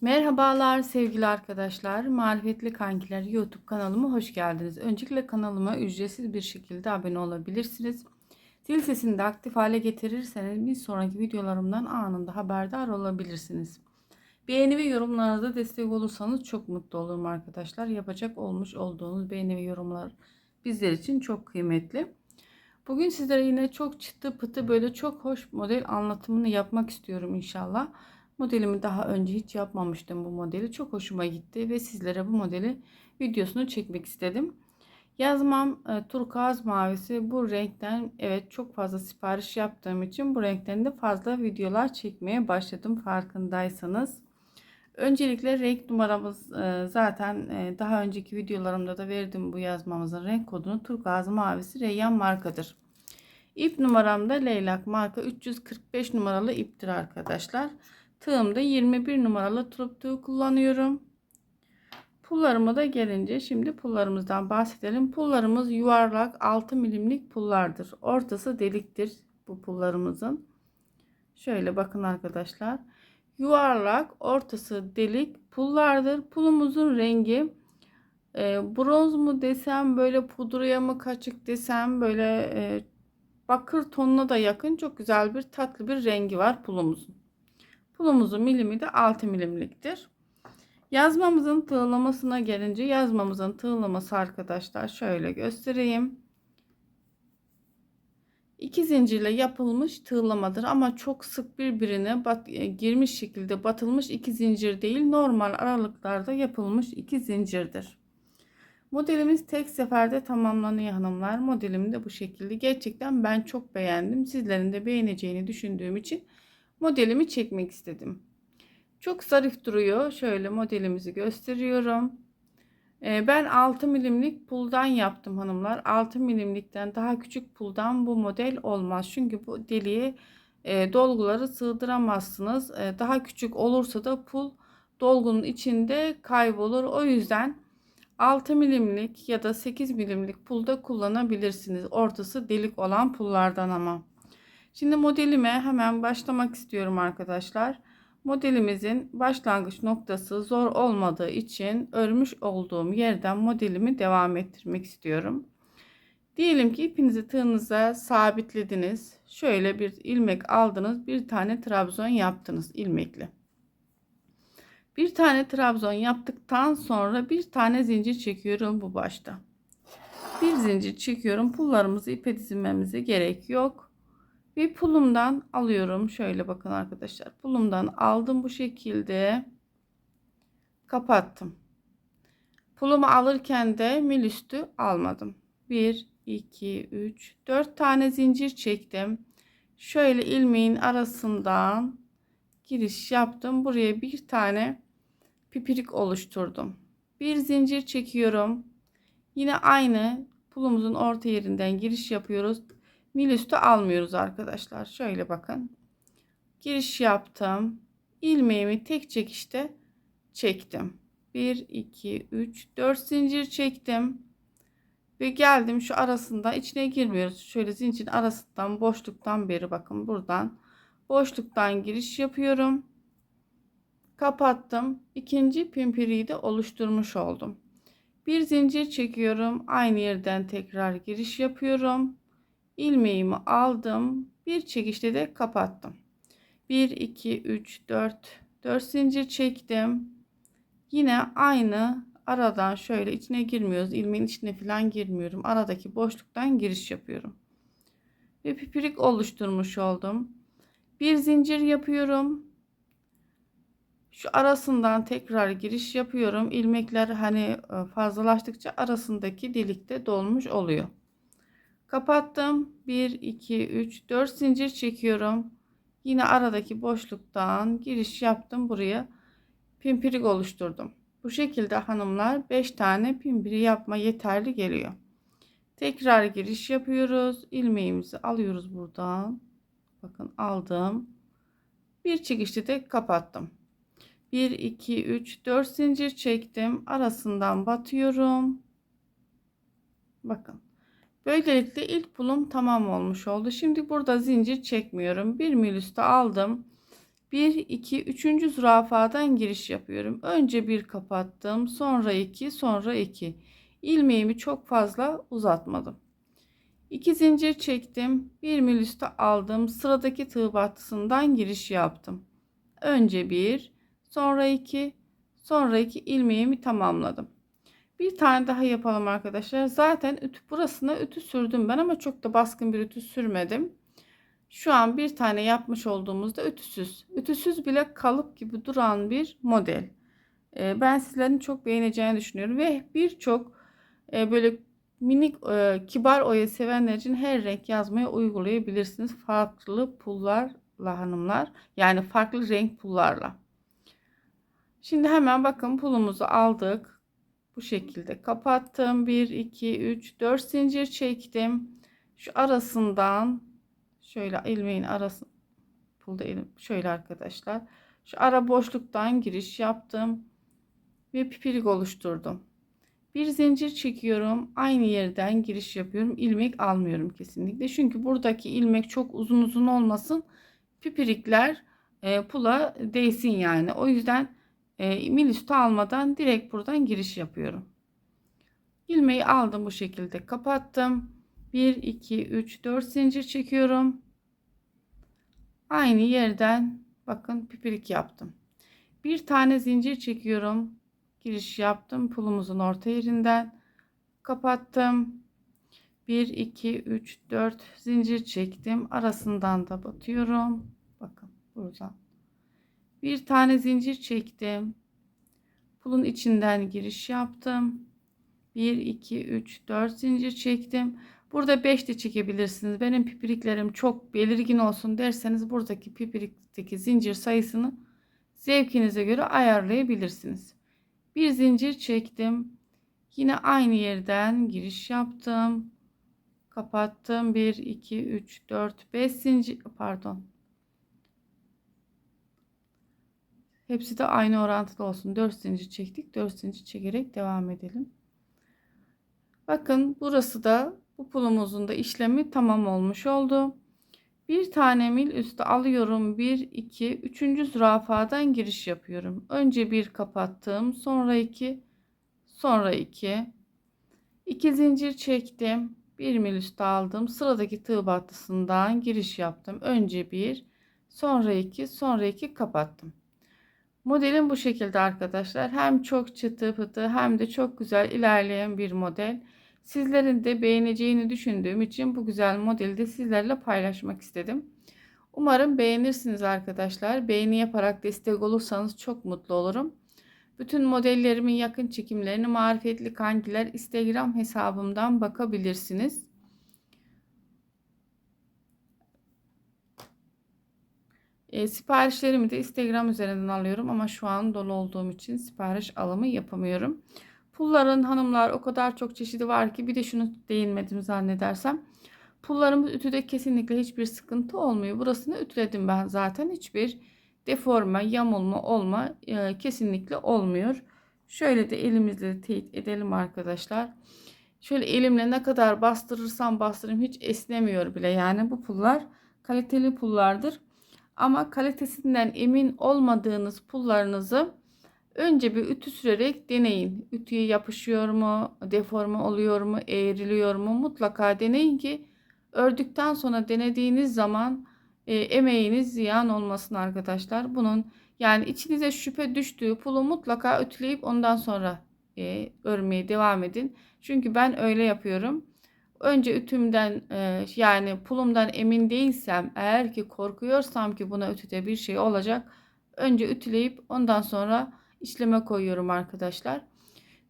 Merhabalar sevgili arkadaşlar. Marifetli Kankiler YouTube kanalıma hoş geldiniz. Öncelikle kanalıma ücretsiz bir şekilde abone olabilirsiniz. Zil sesini de aktif hale getirirseniz bir sonraki videolarımdan anında haberdar olabilirsiniz. Beğeni ve yorumlarınızda destek olursanız çok mutlu olurum arkadaşlar. Yapacak olmuş olduğunuz beğeni ve yorumlar bizler için çok kıymetli. Bugün sizlere yine çok çıtı pıtı böyle çok hoş model anlatımını yapmak istiyorum inşallah. Modelimi daha önce hiç yapmamıştım bu modeli. Çok hoşuma gitti ve sizlere bu modeli videosunu çekmek istedim. Yazmam e, turkuaz mavisi bu renkten evet çok fazla sipariş yaptığım için bu renkten de fazla videolar çekmeye başladım farkındaysanız. Öncelikle renk numaramız e, zaten e, daha önceki videolarımda da verdim bu yazmamızın renk kodunu turkuaz mavisi Reyyan markadır. İp numaram da Leylak marka 345 numaralı iptir arkadaşlar. Tığımda 21 numaralı turp tığ kullanıyorum. Pullarıma da gelince şimdi pullarımızdan bahsedelim. Pullarımız yuvarlak 6 milimlik pullardır. Ortası deliktir bu pullarımızın. Şöyle bakın arkadaşlar. Yuvarlak ortası delik pullardır. Pulumuzun rengi e, bronz mu desem böyle pudraya mı kaçık desem böyle e, bakır tonuna da yakın çok güzel bir tatlı bir rengi var pulumuzun. Pulumuzun milimi de 6 milimliktir. Yazmamızın tığlamasına gelince yazmamızın tığlaması arkadaşlar şöyle göstereyim. İki zincirle yapılmış tığlamadır ama çok sık birbirine bat, e, girmiş şekilde batılmış iki zincir değil normal aralıklarda yapılmış iki zincirdir. Modelimiz tek seferde tamamlanıyor hanımlar. Modelim de bu şekilde. Gerçekten ben çok beğendim. Sizlerin de beğeneceğini düşündüğüm için modelimi çekmek istedim. Çok zarif duruyor. Şöyle modelimizi gösteriyorum. Ee, ben 6 milimlik puldan yaptım hanımlar. 6 milimlikten daha küçük puldan bu model olmaz. Çünkü bu deliğe e, dolguları sığdıramazsınız. E, daha küçük olursa da pul dolgunun içinde kaybolur. O yüzden 6 milimlik ya da 8 milimlik pulda kullanabilirsiniz. Ortası delik olan pullardan ama. Şimdi modelime hemen başlamak istiyorum arkadaşlar. Modelimizin başlangıç noktası zor olmadığı için örmüş olduğum yerden modelimi devam ettirmek istiyorum. Diyelim ki ipinizi tığınıza sabitlediniz. Şöyle bir ilmek aldınız. Bir tane trabzon yaptınız ilmekli. Bir tane trabzon yaptıktan sonra bir tane zincir çekiyorum bu başta. Bir zincir çekiyorum. Pullarımızı ipe dizmemize gerek yok. Bir pulumdan alıyorum. Şöyle bakın arkadaşlar. Pulumdan aldım bu şekilde. Kapattım. Pulumu alırken de mil üstü almadım. 1, 2, 3, 4 tane zincir çektim. Şöyle ilmeğin arasından giriş yaptım. Buraya bir tane pipirik oluşturdum. Bir zincir çekiyorum. Yine aynı pulumuzun orta yerinden giriş yapıyoruz mil üstü almıyoruz arkadaşlar. Şöyle bakın. Giriş yaptım. ilmeğimi tek çekişte çektim. 1 2 3 4 zincir çektim. Ve geldim şu arasında içine girmiyoruz. Şöyle zincirin arasından boşluktan beri bakın buradan boşluktan giriş yapıyorum. Kapattım. İkinci pimpiriyi de oluşturmuş oldum. Bir zincir çekiyorum. Aynı yerden tekrar giriş yapıyorum ilmeğimi aldım. Bir çekişte de kapattım. 1 2 3 4 4 zincir çektim. Yine aynı aradan şöyle içine girmiyoruz. ilmeğin içine falan girmiyorum. Aradaki boşluktan giriş yapıyorum. Ve pipirik oluşturmuş oldum. Bir zincir yapıyorum. Şu arasından tekrar giriş yapıyorum. İlmekler hani e, fazlalaştıkça arasındaki delikte dolmuş oluyor. Kapattım. 1, 2, 3, 4 zincir çekiyorum. Yine aradaki boşluktan giriş yaptım. Buraya pimpirik oluşturdum. Bu şekilde hanımlar 5 tane pimpiri yapma yeterli geliyor. Tekrar giriş yapıyoruz. ilmeğimizi alıyoruz buradan. Bakın aldım. Bir çekişte de kapattım. 1 2 3 4 zincir çektim. Arasından batıyorum. Bakın. Böylelikle ilk bulum tamam olmuş oldu. Şimdi burada zincir çekmiyorum. Bir mil üstü aldım. 1, 2, 3. zürafadan giriş yapıyorum. Önce bir kapattım. Sonra 2, sonra 2. İlmeğimi çok fazla uzatmadım. 2 zincir çektim. 1 mil üstü aldım. Sıradaki tığ battısından giriş yaptım. Önce 1, sonra 2, sonra 2 ilmeğimi tamamladım. Bir tane daha yapalım arkadaşlar. Zaten ütü burasına ütü sürdüm ben ama çok da baskın bir ütü sürmedim. Şu an bir tane yapmış olduğumuzda ütüsüz. Ütüsüz bile kalıp gibi duran bir model. Ee, ben sizlerin çok beğeneceğini düşünüyorum ve birçok e, böyle minik e, kibar oya sevenler için her renk yazmaya uygulayabilirsiniz. Farklı pullarla hanımlar. Yani farklı renk pullarla. Şimdi hemen bakın pulumuzu aldık. Bu şekilde kapattım. 1, 2, 3, 4 zincir çektim. Şu arasından şöyle ilmeğin arası pulda şöyle arkadaşlar. Şu ara boşluktan giriş yaptım ve pipirik oluşturdum. Bir zincir çekiyorum. Aynı yerden giriş yapıyorum. ilmek almıyorum kesinlikle. Çünkü buradaki ilmek çok uzun uzun olmasın. Pipirikler e, pula değsin yani. O yüzden e, mil üstü almadan direkt buradan giriş yapıyorum. İlmeği aldım bu şekilde kapattım. 1 2 3 4 zincir çekiyorum. Aynı yerden bakın pipirik yaptım. Bir tane zincir çekiyorum. Giriş yaptım pulumuzun orta yerinden. Kapattım. 1 2 3 4 zincir çektim. Arasından da batıyorum. Bakın buradan. Bir tane zincir çektim. Pulun içinden giriş yaptım. 1 2 3 4 zincir çektim. Burada 5 de çekebilirsiniz. Benim pipiriklerim çok belirgin olsun derseniz buradaki pipirikteki zincir sayısını zevkinize göre ayarlayabilirsiniz. Bir zincir çektim. Yine aynı yerden giriş yaptım. Kapattım. 1 2 3 4 5 zincir pardon. Hepsi de aynı orantıda olsun. 4 zincir çektik. 4 zincir çekerek devam edelim. Bakın burası da bu pulumuzun da işlemi tamam olmuş oldu. Bir tane mil üstü alıyorum. 1, 2, 3. zürafadan giriş yapıyorum. Önce bir kapattım. Sonra 2, sonra 2. 2 zincir çektim. 1 mil üstü aldım. Sıradaki tığ battısından giriş yaptım. Önce 1, sonra 2, sonra 2 kapattım. Modelim bu şekilde arkadaşlar. Hem çok çıtı pıtı hem de çok güzel ilerleyen bir model. Sizlerin de beğeneceğini düşündüğüm için bu güzel modeli de sizlerle paylaşmak istedim. Umarım beğenirsiniz arkadaşlar. Beğeni yaparak destek olursanız çok mutlu olurum. Bütün modellerimin yakın çekimlerini Marifetli Kankiler Instagram hesabımdan bakabilirsiniz. E, siparişlerimi de Instagram üzerinden alıyorum ama şu an dolu olduğum için sipariş alımı yapamıyorum. Pulların hanımlar o kadar çok çeşidi var ki bir de şunu değinmedim zannedersem. Pullarımız ütüde kesinlikle hiçbir sıkıntı olmuyor. Burasını ütüledim ben zaten. Hiçbir deforme, yamulma olma e, kesinlikle olmuyor. Şöyle de elimizle teyit edelim arkadaşlar. Şöyle elimle ne kadar bastırırsam bastırayım hiç esnemiyor bile. Yani bu pullar kaliteli pullardır. Ama kalitesinden emin olmadığınız pullarınızı önce bir ütü sürerek deneyin. Ütüye yapışıyor mu, deforme oluyor mu, eğriliyor mu mutlaka deneyin ki ördükten sonra denediğiniz zaman e, emeğiniz ziyan olmasın arkadaşlar. Bunun yani içinize şüphe düştüğü pulu mutlaka ütüleyip ondan sonra e, örmeye devam edin. Çünkü ben öyle yapıyorum. Önce ütümden e, yani pulumdan emin değilsem eğer ki korkuyorsam ki buna ütüde bir şey olacak. Önce ütüleyip ondan sonra işleme koyuyorum arkadaşlar.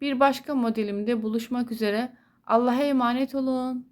Bir başka modelimde buluşmak üzere. Allah'a emanet olun.